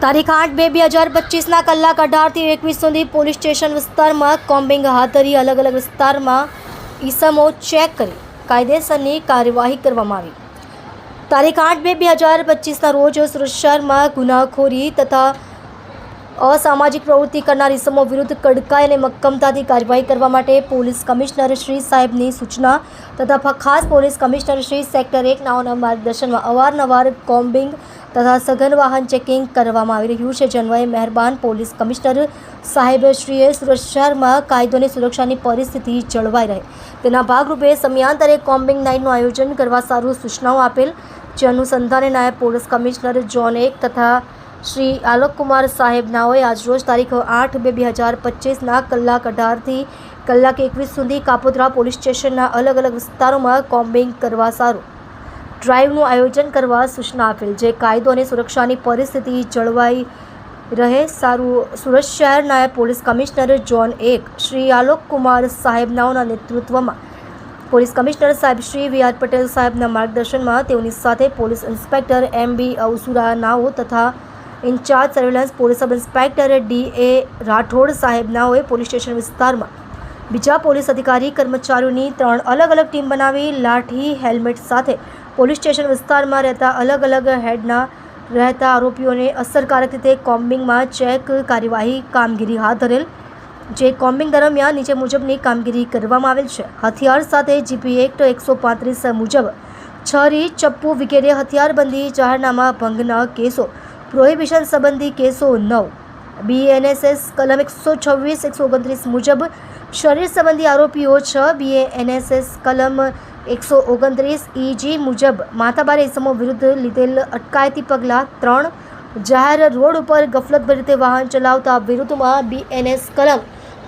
તારીખ આઠ બે બે હજાર પચીસના કલાક અઢારથી એકવીસ સુધી પોલીસ સ્ટેશન વિસ્તારમાં કોમ્બિંગ હાથ ધરી અલગ અલગ વિસ્તારમાં ઈસમો ચેક કરી કાયદેસરની કાર્યવાહી કરવામાં આવી. તારીખ આઠ બે બે હજાર પચીસના રોજ સુરત શહેરમાં ગુનાખોરી તથા અસામાજિક પ્રવૃત્તિ કરનાર ઈસમો વિરુદ્ધ કડકાઈ અને મક્કમતાથી કાર્યવાહી કરવા માટે પોલીસ કમિશનર શ્રી સાહેબની સૂચના તથા ખાસ પોલીસ કમિશનર શ્રી સેક્ટર એક નાઓના માર્ગદર્શનમાં અવારનવાર કોમ્બિંગ તથા સઘન વાહન ચેકિંગ કરવામાં આવી રહ્યું છે. જન્વયે મહેરબાન પોલીસ કમિશનર સાહેબશ્રીએ સુરત શહેરમાં કાયદો અને સુરક્ષાની પરિસ્થિતિ જળવાઈ રહે. તેના ભાગરૂપે સમયાંતરે કોમ્બિંગ નાઇટનું આયોજન કરવા સારું સૂચનાઓ આપેલ. જે અનુસંધાને નાયબ પોલીસ કમિશનર જોન એક તથા શ્રી આલોકકુમાર સાહેબ નાઓએ આજરોજ તારીખ આઠ બે બે હજાર પચીસના કલાક અઢારથી કલાક એકવીસ સુધી કાપોદ્રા પોલીસ સ્ટેશનના અલગ અલગ વિસ્તારોમાં કોમ્બિંગ કરવા સારું ડ્રાઈવનું આયોજન કરવા સૂચના આપેલ જે કાયદો અને સુરક્ષાની પરિસ્થિતિ જળવાઈ રહે સારું. સુરત શહેર નાયબ પોલીસ કમિશનર જોન એક, શ્રી આલોક કુમાર સાહેબનાઓના નેતૃત્વમાં પોલીસ કમિશનર સાહેબ શ્રી વી આર પટેલ સાહેબના માર્ગદર્શનમાં તેઓની સાથે પોલીસ ઇન્સ્પેક્ટર એમ બી અવસુરા તથા incharge surveillance police sub inspector D A Rathod સાહેબનાઓએ police station વિસ્તારમાં બીજા પોલીસ અધિકારી કર્મચારીઓની ત્રણ અલગ અલગ ટીમ બનાવી લાઠી, હેલ્મેટ સાથે પોલીસ સ્ટેશન વિસ્તારમાં રહેતા અલગ અલગ હેડના રહેતા આરોપીઓને અસરકારક રીતે કોમ્બિંગમાં ચેક કાર્યવાહી કામગીરી હાથ ધરેલ, જે કોમ્બિંગ દરમિયાન નીચે મુજબની કામગીરી કરવામાં આવેલ છે. હથિયાર સાથે જીપી એક્ટ એકસો પાંત્રીસ મુજબ છરી, ચપ્પુ વગેરે હથિયારબંધી જાહેરનામા ભંગના કેસો, પ્રોહિબિશન સંબંધી કેસો નવ. બીએનએસએસ કલમ એકસો છવ્વીસ, એકસો ઓગણત્રીસ મુજબ શરીર સંબંધી આરોપીઓ છ, બીએનએસએસ કલમ એકસો ઓગણત્રીસ ઇજી મુજબ માથાભારે એસમો વિરુદ્ધ લીધેલ અટકાયતી પગલાં ત્રણ. જાહેર રોડ ઉપર ગફલતભરી રીતે વાહન ચલાવતા વિરુદ્ધમાં બીએનએસ કલમ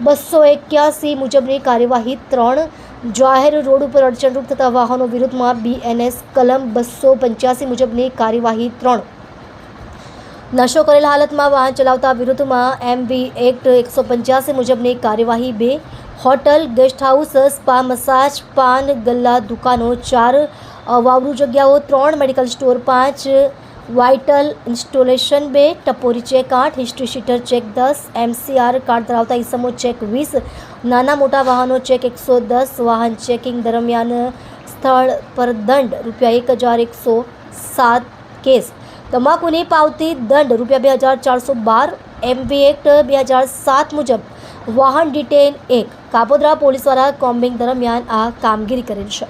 બસો એક્યાસી મુજબની કાર્યવાહી ત્રણ. જાહેર રોડ ઉપર અડચણરૂપ થતા વાહનો વિરુદ્ધમાં બીએનએસ કલમ બસો પંચ્યાસી મુજબની કાર્યવાહી ત્રણ. નશો કરેલ હાલતમાં વાહન ચલાવતા વિરુદ્ધમાં એમવી એક્ટ એકસો પંચ્યાસી મુજબની કાર્યવાહી બે. hotel guest house spa massage પાન ગલ્લા દુકાનો ચાર વાવરૂ જગ્યાઓ ત્રણ મેડિકલ સ્ટોર પાંચ વાઇટલ ઇન્સ્ટોલેશન બે ટપોરી ચેક આઠ હિસ્ટ્રી શીટર ચેક દસ એમસીઆર કાર્ડ ધરાવતા ઇસમો ચેક વીસ નાના મોટા વાહનો ચેક એકસો દસ વાહન ચેકિંગ દરમિયાન સ્થળ પર દંડ રૂપિયા એક હજાર એકસો સાત કેસ તમાકુની પાવતી દંડ રૂપિયા બે હજાર ચારસો બાર એમવી એક્ટ બે હજાર સાત મુજબ વાહન ડિટેન એક કાપોદ્રા પોલીસ દ્વારા કોમ્બિંગ દરમિયાન આ કામગીરી કરેલ છે.